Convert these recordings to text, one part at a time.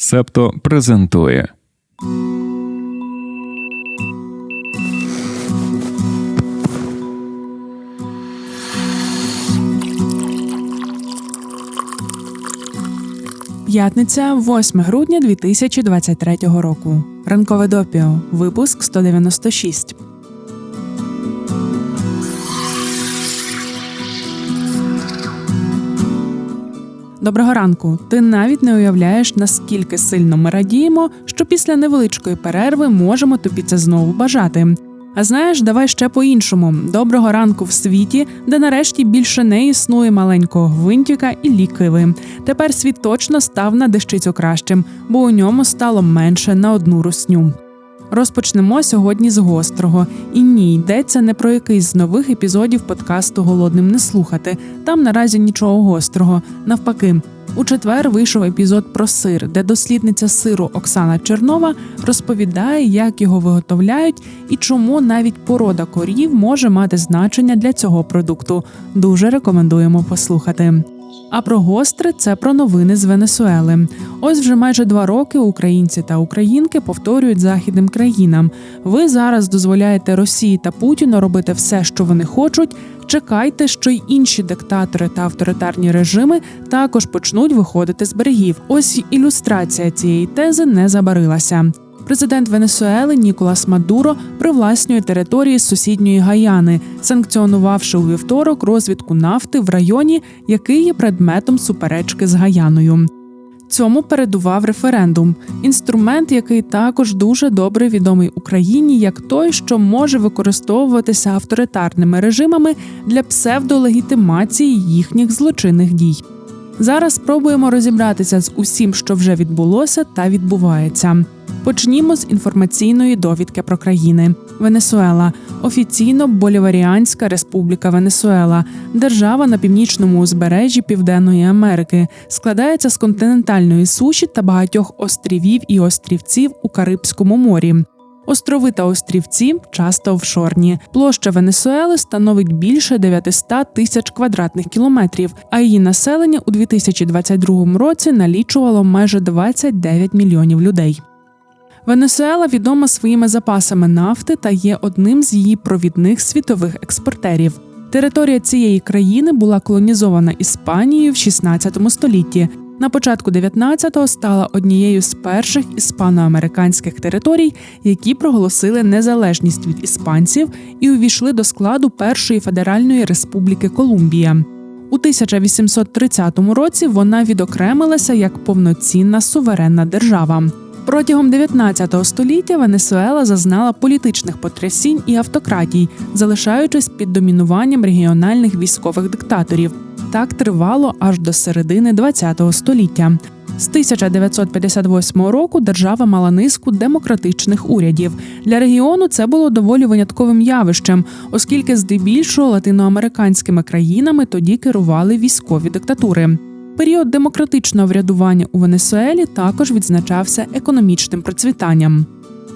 Септо презентує. П'ятниця, 8 грудня 2023 року. Ранкове допіо. Випуск 196. Доброго ранку. Ти навіть не уявляєш, наскільки сильно ми радіємо, що після невеличкої перерви можемо тобі це знову бажати. А знаєш, давай ще по-іншому. Доброго ранку в світі, де нарешті більше не існує маленького гвинтика і лікиви. Тепер світ точно став на дещицю кращим, бо у ньому стало менше на одну русню. Розпочнемо сьогодні з гострого. І ні, йдеться не про якийсь з нових епізодів подкасту Голодним не слухати. Там наразі нічого гострого. Навпаки, у четвер вийшов епізод про сир, де дослідниця сиру Оксана Чернова розповідає, як його виготовляють і чому навіть порода корів може мати значення для цього продукту. Дуже рекомендуємо послухати. А про гостре це про новини з Венесуели. Ось вже майже два роки українці та українки повторюють західним країнам. Ви зараз дозволяєте Росії та Путіну робити все, що вони хочуть. Чекайте, що й інші диктатори та авторитарні режими також почнуть виходити з берегів. Ось ілюстрація цієї тези не забарилася. Президент Венесуели Ніколас Мадуро привласнює території сусідньої Гаяни, санкціонувавши у вівторок розвідку нафти в районі, який є предметом суперечки з Гаяною. Цьому передував референдум, інструмент, який також дуже добре відомий Україні, як той, що може використовуватися авторитарними режимами для псевдолегітимації їхніх злочинних дій. Зараз спробуємо розібратися з усім, що вже відбулося та відбувається. Почнімо з інформаційної довідки про країни. Венесуела офіційно Боліваріанська Республіка Венесуела, держава на північному узбережжі Південної Америки, складається з континентальної суші та багатьох острівів і острівців у Карибському морі. Острови та острівці часто офшорні. Площа Венесуели становить більше 900 тисяч квадратних кілометрів, а її населення у 2022 році налічувало майже 29 мільйонів людей. Венесуела відома своїми запасами нафти та є одним з її провідних світових експортерів. Територія цієї країни була колонізована Іспанією в 16 столітті. На початку 19-го стала однією з перших іспаноамериканських територій, які проголосили незалежність від іспанців і увійшли до складу Першої федеральної республіки Колумбія. У 1830 році вона відокремилася як повноцінна суверенна держава. Протягом 19 століття Венесуела зазнала політичних потрясінь і автократій, залишаючись під домінуванням регіональних військових диктаторів. Так тривало аж до середини 20 століття. З 1958 року держава мала низку демократичних урядів. Для регіону це було доволі винятковим явищем, оскільки здебільшого латиноамериканськими країнами тоді керували військові диктатури. Період демократичного врядування у Венесуелі також відзначався економічним процвітанням.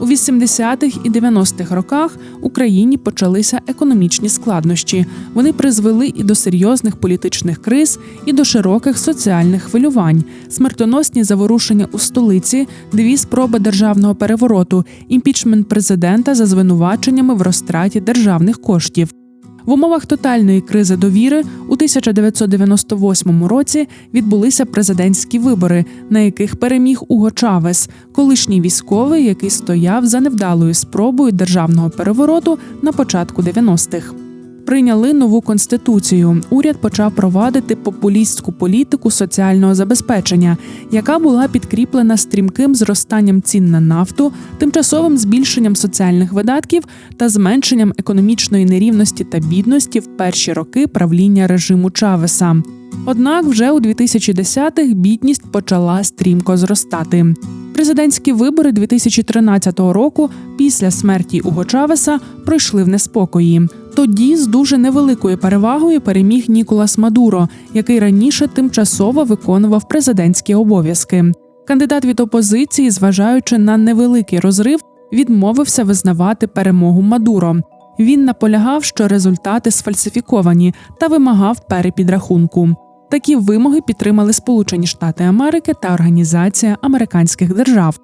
У 80-х і 90-х роках Україні почалися економічні складнощі. Вони призвели і до серйозних політичних криз, і до широких соціальних хвилювань, смертоносні заворушення у столиці, дві спроби державного перевороту, імпічмент президента за звинуваченнями в розтраті державних коштів. В умовах тотальної кризи довіри у 1998 році відбулися президентські вибори, на яких переміг Уго Чавес, колишній військовий, який стояв за невдалою спробою державного перевороту на початку 90-х. Прийняли нову конституцію. Уряд почав провадити популістську політику соціального забезпечення, яка була підкріплена стрімким зростанням цін на нафту, тимчасовим збільшенням соціальних видатків та зменшенням економічної нерівності та бідності в перші роки правління режиму Чавеса. Однак вже у 2010-х бідність почала стрімко зростати. Президентські вибори 2013 року після смерті Уго Чавеса пройшли в неспокої. Тоді з дуже невеликою перевагою переміг Ніколас Мадуро, який раніше тимчасово виконував президентські обов'язки. Кандидат від опозиції, зважаючи на невеликий розрив, відмовився визнавати перемогу Мадуро. Він наполягав, що результати сфальсифіковані та вимагав перепідрахунку. Такі вимоги підтримали Сполучені Штати Америки та Організація американських держав.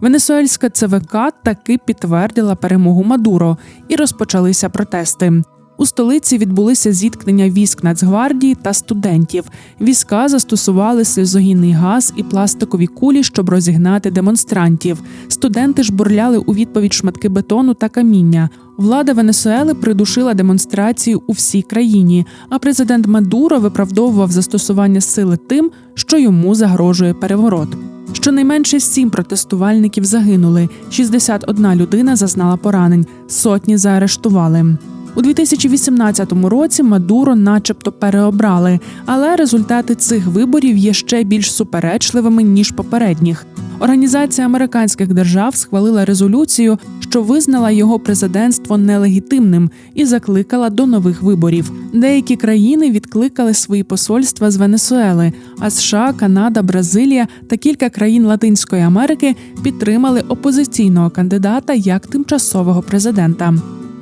Венесуельська ЦВК таки підтвердила перемогу Мадуро і розпочалися протести. У столиці відбулися зіткнення військ Нацгвардії та студентів. Війська застосували сльозогінний газ і пластикові кулі, щоб розігнати демонстрантів. Студенти ж бурляли у відповідь шматки бетону та каміння. Влада Венесуели придушила демонстрації у всій країні. А президент Мадуро виправдовував застосування сили тим, що йому загрожує переворот. Щонайменше сім протестувальників загинули, 61 людина зазнала поранень, сотні заарештували. У 2018 році Мадуро, начебто, переобрали, але результати цих виборів є ще більш суперечливими ніж попередніх. Організація американських держав схвалила резолюцію, що визнала його президентство нелегітимним і закликала до нових виборів. Деякі країни відкликали свої посольства з Венесуели, а США, Канада, Бразилія та кілька країн Латинської Америки підтримали опозиційного кандидата як тимчасового президента.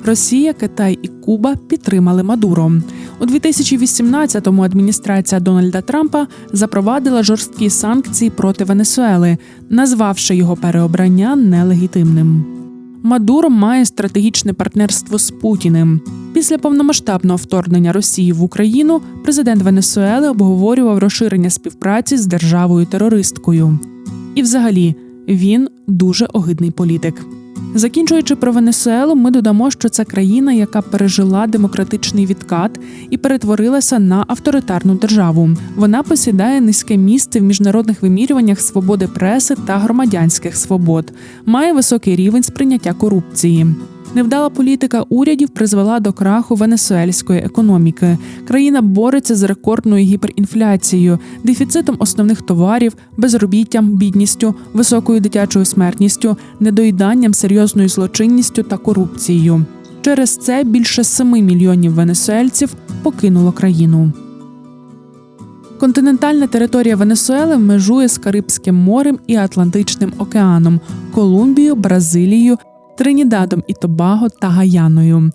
Росія, Китай і Куба підтримали Мадуро. У 2018-му адміністрація Дональда Трампа запровадила жорсткі санкції проти Венесуели, назвавши його переобрання нелегітимним. Мадуро має стратегічне партнерство з Путіним. Після повномасштабного вторгнення Росії в Україну президент Венесуели обговорював розширення співпраці з державою терористкою. І, взагалі, він дуже огидний політик. Закінчуючи про Венесуелу, ми додамо, що це країна, яка пережила демократичний відкат і перетворилася на авторитарну державу. Вона посідає низьке місце в міжнародних вимірюваннях свободи преси та громадянських свобод, має високий рівень сприйняття корупції. Невдала політика урядів призвела до краху венесуельської економіки. Країна бореться з рекордною гіперінфляцією, дефіцитом основних товарів, безробіттям, бідністю, високою дитячою смертністю, недоїданням, серйозною злочинністю та корупцією. Через це більше 7 мільйонів венесуельців покинуло країну. Континентальна територія Венесуели межує з Карибським морем і Атлантичним океаном, Колумбією, Бразилією, Тринідадом і Тобаго та Гаяною.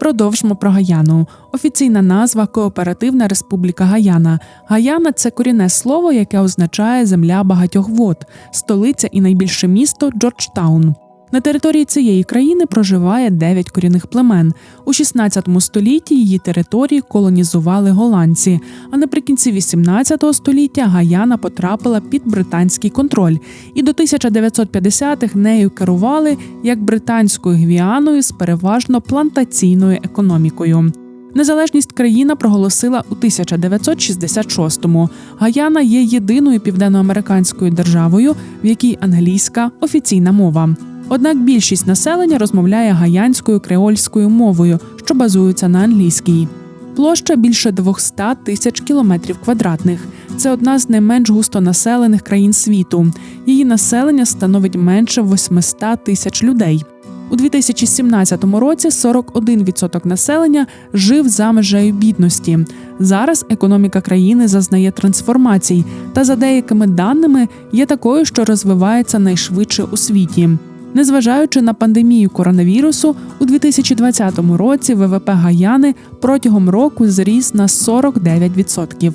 Продовжимо про Гаяну. Офіційна назва Кооперативна Республіка Гаяна. Гаяна це корінне слово, яке означає земля багатьох вод, столиця і найбільше місто Джорджтаун. На території цієї країни проживає дев'ять корінних племен. У 16 столітті її території колонізували голландці. А наприкінці 18 століття Гаяна потрапила під британський контроль, і до 1950-х нею керували як британською гвіаною з переважно плантаційною економікою. Незалежність країна проголосила у 1966-му. Гаяна є єдиною південноамериканською державою, в якій англійська офіційна мова. Однак більшість населення розмовляє гаянською креольською мовою, що базується на англійській. Площа більше 200 тисяч кілометрів квадратних. Це одна з найменш густонаселених країн світу. Її населення становить менше 800 тисяч людей. У 2017 році 41% населення жив за межею бідності. Зараз економіка країни зазнає трансформацій, та за деякими даними є такою, що розвивається найшвидше у світі. Незважаючи на пандемію коронавірусу, у 2020 році ВВП Гаяни протягом року зріс на 49%.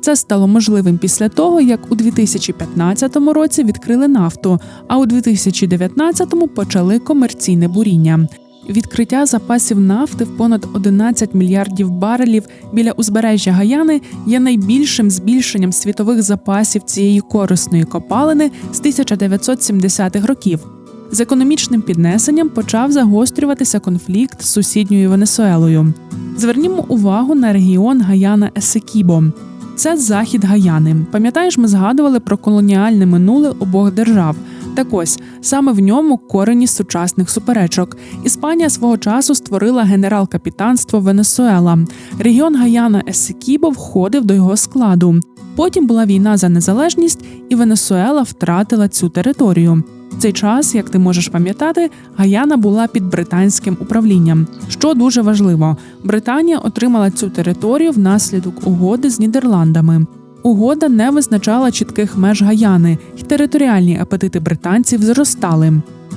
Це стало можливим після того, як у 2015 році відкрили нафту, а у 2019 почали комерційне буріння. Відкриття запасів нафти в понад 11 мільярдів барелів біля узбережжя Гаяни є найбільшим збільшенням світових запасів цієї корисної копалини з 1970-х років. З економічним піднесенням почав загострюватися конфлікт з сусідньою Венесуелою. Звернімо увагу на регіон Гаяна Есекібо. Це захід Гаяни. Пам'ятаєш, ми згадували про колоніальне минуле обох держав. Так ось саме в ньому корені сучасних суперечок. Іспанія свого часу створила генерал-капітанство Венесуела. Регіон Гаяна Есекібо входив до його складу. Потім була війна за незалежність, і Венесуела втратила цю територію. Цей час, як ти можеш пам'ятати, Гаяна була під британським управлінням. Що дуже важливо, Британія отримала цю територію внаслідок угоди з Нідерландами. Угода не визначала чітких меж Гаяни, і територіальні апетити британців зростали.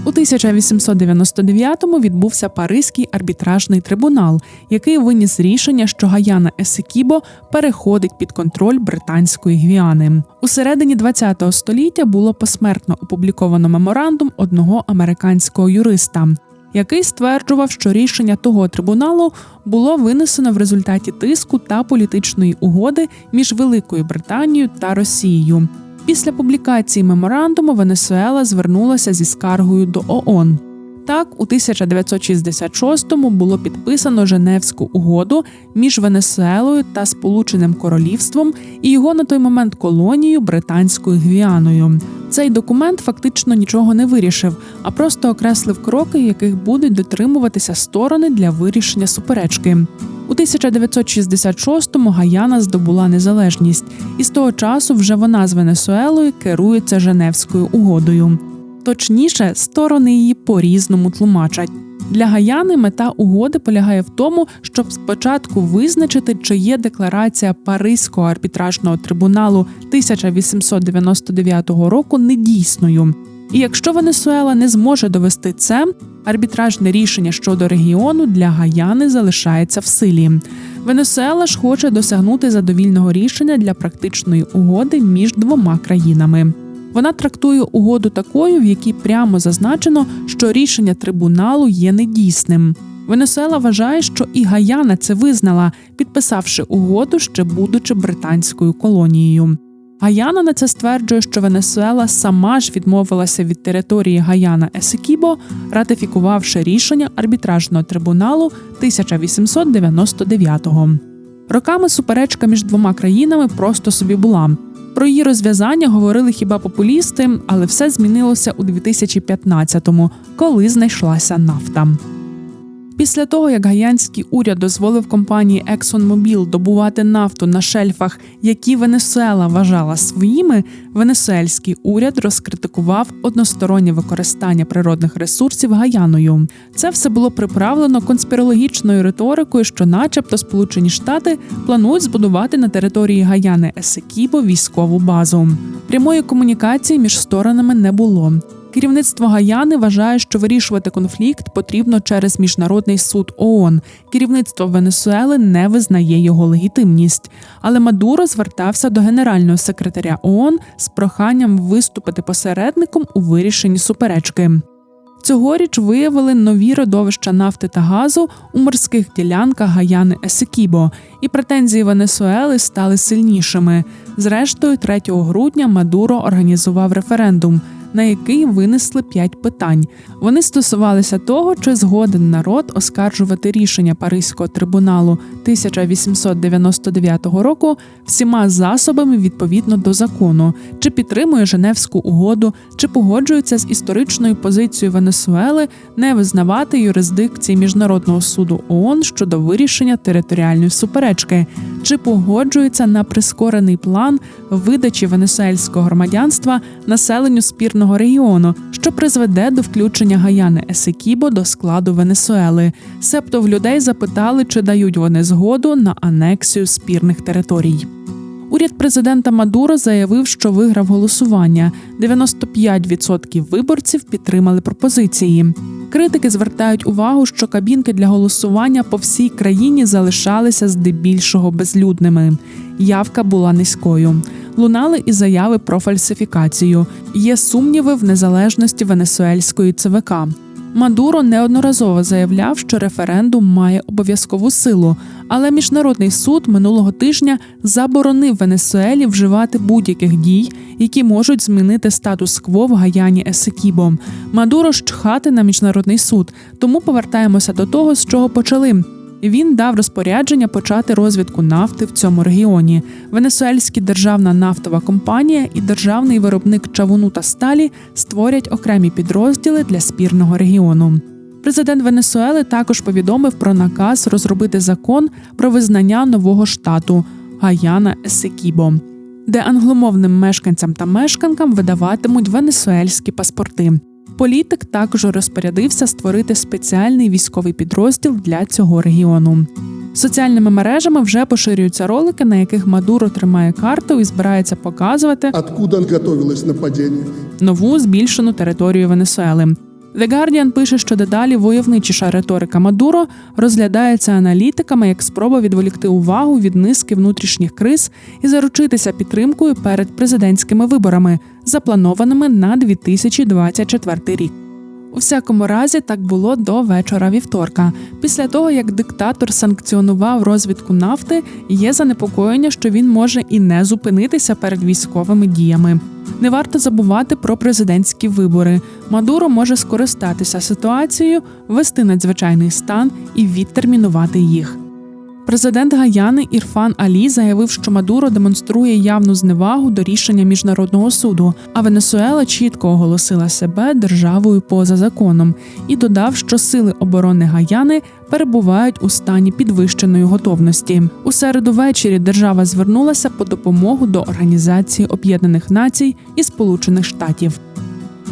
У 1899-му відбувся Паризький арбітражний трибунал, який виніс рішення, що Гаяна Есекібо переходить під контроль британської Гвіани. У середині ХХ століття було посмертно опубліковано меморандум одного американського юриста, який стверджував, що рішення того трибуналу було винесено в результаті тиску та політичної угоди між Великою Британією та Росією. Після публікації меморандуму Венесуела звернулася зі скаргою до ООН. Так, у 1966-му було підписано Женевську угоду між Венесуелою та Сполученим Королівством і його на той момент колонією Британською Гвіаною. Цей документ фактично нічого не вирішив, а просто окреслив кроки, яких будуть дотримуватися сторони для вирішення суперечки. У 1966-му Гаяна здобула незалежність, і з того часу вже вона з Венесуелою керується Женевською угодою. Точніше, сторони її по-різному тлумачать. Для Гаяни мета угоди полягає в тому, щоб спочатку визначити, чи є декларація Паризького арбітражного трибуналу 1899 року недійсною. І якщо Венесуела не зможе довести це, арбітражне рішення щодо регіону для Гаяни залишається в силі. Венесуела ж хоче досягнути задовільного рішення для практичної угоди між двома країнами. Вона трактує угоду такою, в якій прямо зазначено, що рішення трибуналу є недійсним. Венесуела вважає, що і Гаяна це визнала, підписавши угоду, ще будучи британською колонією. Гаяна на це стверджує, що Венесуела сама ж відмовилася від території Гаяна Есекібо, ратифікувавши рішення арбітражного трибуналу 1899-го. Rоками суперечка між двома країнами просто собі була. Про її розв'язання говорили хіба популісти, але все змінилося у 2015-му, коли знайшлася нафта. Після того, як гаянський уряд дозволив компанії ExxonMobil добувати нафту на шельфах, які Венесуела вважала своїми, венесуельський уряд розкритикував одностороннє використання природних ресурсів Гаяною. Це все було приправлено конспірологічною риторикою, що, начебто, Сполучені Штати планують збудувати на території Гаяни Есекібо військову базу. Прямої комунікації між сторонами не було. Керівництво Гаяни вважає, що вирішувати конфлікт потрібно через міжнародний суд ООН. Керівництво Венесуели не визнає його легітимність. Але Мадуро звертався до генерального секретаря ООН з проханням виступити посередником у вирішенні суперечки. Цьогоріч виявили нові родовища нафти та газу у морських ділянках Гаяни Есекібо, і претензії Венесуели стали сильнішими. Зрештою, 3 грудня Мадуро організував референдум, на який винесли п'ять питань. Вони стосувалися того, чи згоден народ оскаржувати рішення Паризького трибуналу 1899 року всіма засобами відповідно до закону, чи підтримує Женевську угоду, чи погоджується з історичною позицією Венесуели не визнавати юрисдикції міжнародного суду ООН щодо вирішення територіальної суперечки, чи погоджується на прискорений план видачі венесуельського громадянства населенню спірного регіону, що призведе до включення Гаяни Есекібо до складу Венесуели. Себто в людей запитали, чи дають вони згоду на анексію спірних територій. Уряд президента Мадуро заявив, що виграв голосування. 95% виборців підтримали пропозиції. Критики звертають увагу, що кабінки для голосування по всій країні залишалися здебільшого безлюдними. Явка була низькою. Лунали і заяви про фальсифікацію. Є сумніви в незалежності венесуельської ЦВК. Мадуро неодноразово заявляв, що референдум має обов'язкову силу, але міжнародний суд минулого тижня заборонив Венесуелі вживати будь-яких дій, які можуть змінити статус-кво в Гаяні Есекібо. Мадуро чхати на міжнародний суд, тому повертаємося до того, з чого почали. Він дав розпорядження почати розвідку нафти в цьому регіоні. Венесуельська державна нафтова компанія і державний виробник чавуну та сталі створять окремі підрозділи для спірного регіону. Президент Венесуели також повідомив про наказ розробити закон про визнання нового штату Гаяна Есекібо, де англомовним мешканцям та мешканкам видаватимуть венесуельські паспорти. Політик також розпорядився створити спеціальний військовий підрозділ для цього регіону. Соціальними мережами вже поширюються ролики, на яких Мадуро тримає карту і збирається показувати откуда готувалось нападіння нову збільшену територію Венесуели. The Guardian пише, що дедалі войовничіша риторика Мадуро розглядається аналітиками як спроба відволікти увагу від низки внутрішніх криз і заручитися підтримкою перед президентськими виборами, запланованими на 2024 рік. У всякому разі, так було до вечора вівторка. Після того, як диктатор санкціонував розвідку нафти, є занепокоєння, що він може і не зупинитися перед військовими діями. Не варто забувати про президентські вибори. Мадуро може скористатися ситуацією, ввести надзвичайний стан і відтермінувати їх. Президент Гаяни Ірфан Алі заявив, що Мадуро демонструє явну зневагу до рішення міжнародного суду, а Венесуела чітко оголосила себе державою поза законом і додав, що сили оборони Гаяни перебувають у стані підвищеної готовності. У середу ввечері держава звернулася по допомогу до Організації Об'єднаних Націй і Сполучених Штатів.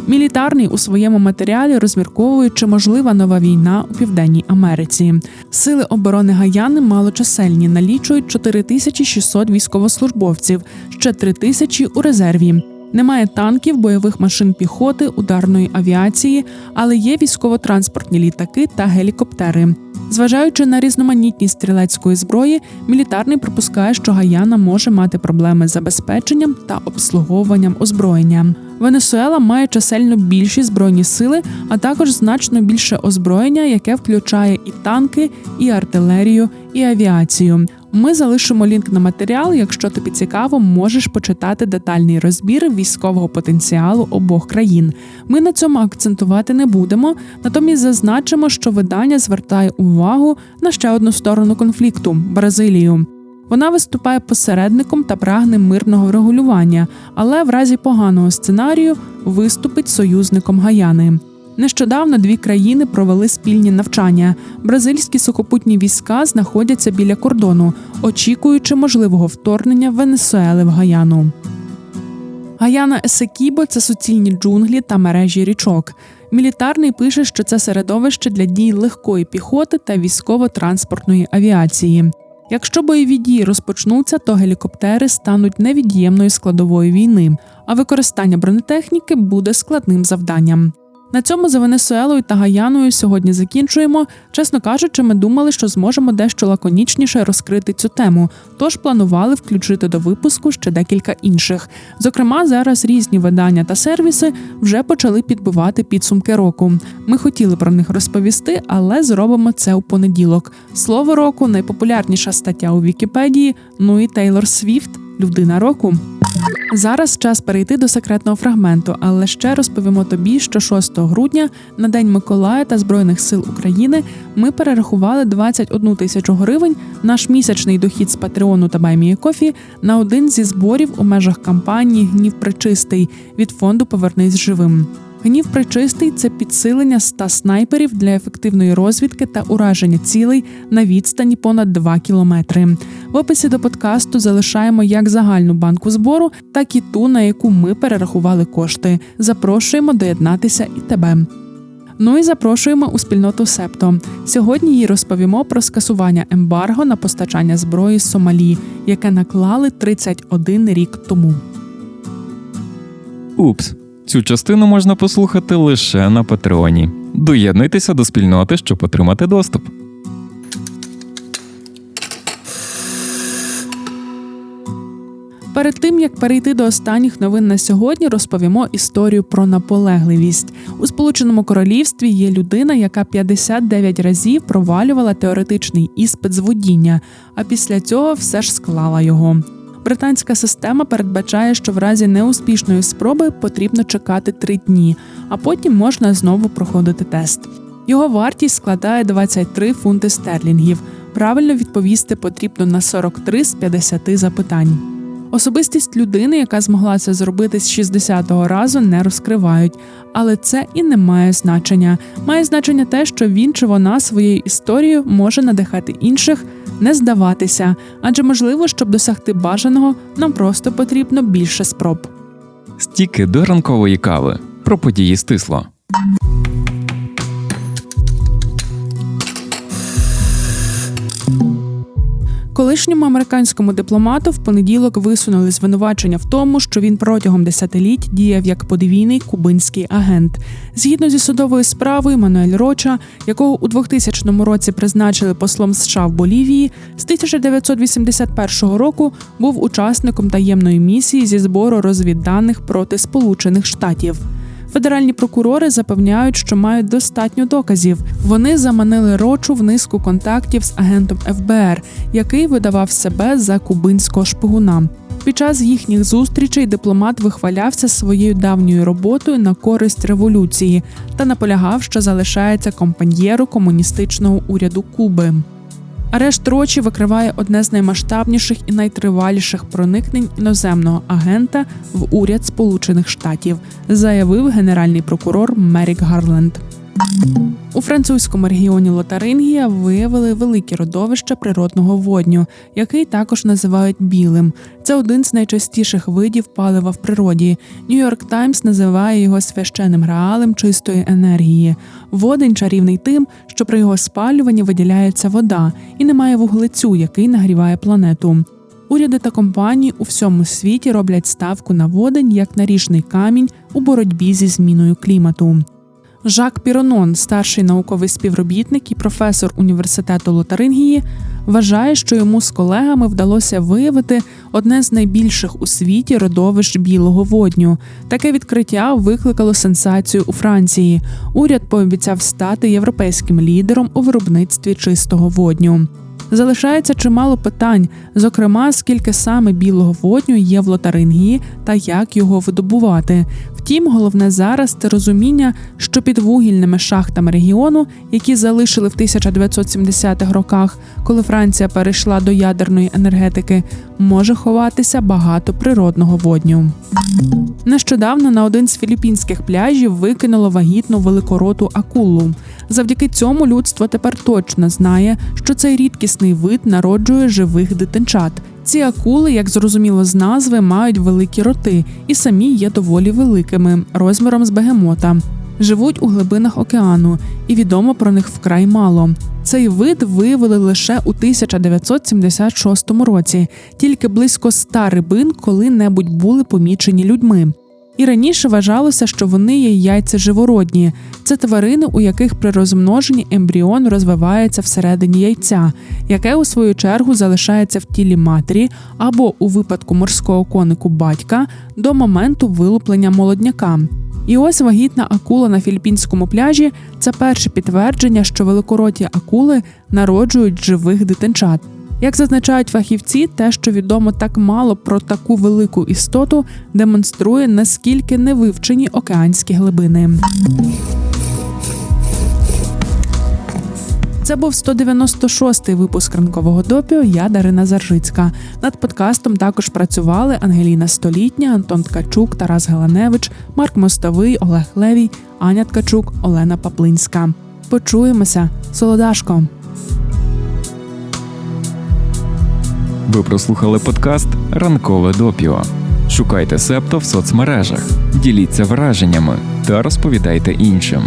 Мілітарний у своєму матеріалі розмірковує, чи можлива нова війна у Південній Америці. Сили оборони Гаяни малочисельні налічують 4600 військовослужбовців, ще 3000 у резерві. Немає танків, бойових машин піхоти, ударної авіації, але є військово-транспортні літаки та гелікоптери. Зважаючи на різноманітність стрілецької зброї, мілітарний припускає, що Гаяна може мати проблеми з забезпеченням та обслуговуванням озброєння. Венесуела має чисельно більші збройні сили, а також значно більше озброєння, яке включає і танки, і артилерію, і авіацію. Ми залишимо лінк на матеріал. Якщо тобі цікаво, можеш почитати детальний розбір військового потенціалу обох країн. Ми на цьому акцентувати не будемо, натомість зазначимо, що видання звертає увагу на ще одну сторону конфлікту Бразилію. Вона виступає посередником та прагне мирного врегулювання, але в разі поганого сценарію виступить союзником Гаяни. Нещодавно дві країни провели спільні навчання. Бразильські сухопутні війська знаходяться біля кордону, очікуючи можливого вторгнення Венесуели в Гаяну. Гаяна Есекібо це суцільні джунглі та мережі річок. Мілітарний пише, що це середовище для дій легкої піхоти та військово-транспортної авіації. Якщо бойові дії розпочнуться, то гелікоптери стануть невід'ємною складовою війни, а використання бронетехніки буде складним завданням. На цьому за Венесуелою та Гаяною сьогодні закінчуємо. Чесно кажучи, ми думали, що зможемо дещо лаконічніше розкрити цю тему, тож планували включити до випуску ще декілька інших. Зокрема, зараз різні видання та сервіси вже почали підбивати підсумки року. Ми хотіли про них розповісти, але зробимо це у понеділок. Слово року найпопулярніша стаття у Вікіпедії. Ну і Тейлор Свіфт людина року. Зараз час перейти до секретного фрагменту, але ще розповімо тобі, що 6 грудня на День Миколая та Збройних сил України ми перерахували 21 тисячу гривень наш місячний дохід з Патреону та Баймієкофі на один зі зборів у межах кампанії Гнів причистий від фонду Повернись живим. Гнів причистий це підсилення ста снайперів для ефективної розвідки та ураження цілей на відстані понад 2 кілометри. В описі до подкасту залишаємо як загальну банку збору, так і ту, на яку ми перерахували кошти. Запрошуємо доєднатися і тебе. Ну і запрошуємо у спільноту Септо. Сьогодні їй розповімо про скасування ембарго на постачання зброї з Сомалі, яке наклали 31 рік тому. Упс, цю частину можна послухати лише на Патреоні. Доєднуйтеся до спільноти, щоб отримати доступ. Перед тим як перейти до останніх новин на сьогодні, розповімо історію про наполегливість. У Сполученому Королівстві є людина, яка 59 разів провалювала теоретичний іспит з водіння, а після цього все ж склала його. Британська система передбачає, що в разі неуспішної спроби потрібно чекати три дні, а потім можна знову проходити тест. Його вартість складає 23 фунти стерлінгів. Правильно відповісти потрібно на 43 з 50 запитань. Особистість людини, яка змогла це зробити з 60-го разу, не розкривають, але це і не має значення. Має значення те, що він чи вона своєю історією може надихати інших, не здаватися, адже можливо, щоб досягти бажаного, нам просто потрібно більше спроб. Стіки до ранкової кави. Про події стисло. Колишньому американському дипломату в понеділок висунули звинувачення в тому, що він протягом десятиліть діяв як подвійний кубинський агент. Згідно зі судовою справою, Мануель Роча, якого у 2000 році призначили послом США в Болівії, з 1981 року був учасником таємної місії зі збору розвідданих проти Сполучених Штатів. Федеральні прокурори запевняють, що мають достатньо доказів. Вони заманили Рочу в низку контактів з агентом ФБР, який видавав себе за кубинського шпигуна. Під час їхніх зустрічей дипломат вихвалявся своєю давньою роботою на користь революції та наполягав, що залишається компаньєру комуністичного уряду Куби. Арешт Рочі викриває одне з наймасштабніших і найтриваліших проникнень іноземного агента в уряд Сполучених Штатів, заявив генеральний прокурор Мерік Гарленд. У французькому регіоні Лотарингія виявили великі родовища природного водню, який також називають білим. Це один з найчастіших видів палива в природі. Нью-Йорк Таймс називає його священним граалем чистої енергії. Водень чарівний тим, що при його спалюванні виділяється вода і немає вуглецю, який нагріває планету. Уряди та компанії у всьому світі роблять ставку на водень як наріжний камінь у боротьбі зі зміною клімату. Жак Піронон, старший науковий співробітник і професор університету Лотарингії, вважає, що йому з колегами вдалося виявити одне з найбільших у світі родовищ білого водню. Таке відкриття викликало сенсацію у Франції. Уряд пообіцяв стати європейським лідером у виробництві чистого водню. Залишається чимало питань, зокрема, скільки саме білого водню є в Лотарингії та як його видобувати. Втім, головне зараз це розуміння, що під вугільними шахтами регіону, які залишили в 1970-х роках, коли Франція перейшла до ядерної енергетики, може ховатися багато природного водню. Нещодавно на один з філіппінських пляжів викинуло вагітну великороту акулу. Завдяки цьому людство тепер точно знає, що цей рідкісний вид народжує живих дитинчат. Ці акули, як зрозуміло з назви, мають великі роти і самі є доволі великими, розміром з бегемота. Живуть у глибинах океану, і відомо про них вкрай мало. Цей вид виявили лише у 1976 році. Тільки близько ста рибин коли-небудь були помічені людьми. І раніше вважалося, що вони є яйця живородні. Це тварини, у яких при розмноженні ембріон розвивається всередині яйця, яке у свою чергу залишається в тілі матері або у випадку морського конику батька до моменту вилуплення молодняка. І ось вагітна акула на філіппінському пляжі це перше підтвердження, що великороті акули народжують живих дитинчат. Як зазначають фахівці, те, що відомо так мало про таку велику істоту, демонструє наскільки невивчені океанські глибини. Це був 196-й випуск ранкового допіо. Я Дарина Заржицька. Над подкастом також працювали Ангеліна Столітня, Антон Ткачук, Тарас Галаневич, Марк Мостовий, Олег Левій, Аня Ткачук, Олена Паплинська. Почуємося, солодашко. Ви прослухали подкаст Ранкове допіо. Шукайте Септо в соцмережах, діліться враженнями та розповідайте іншим.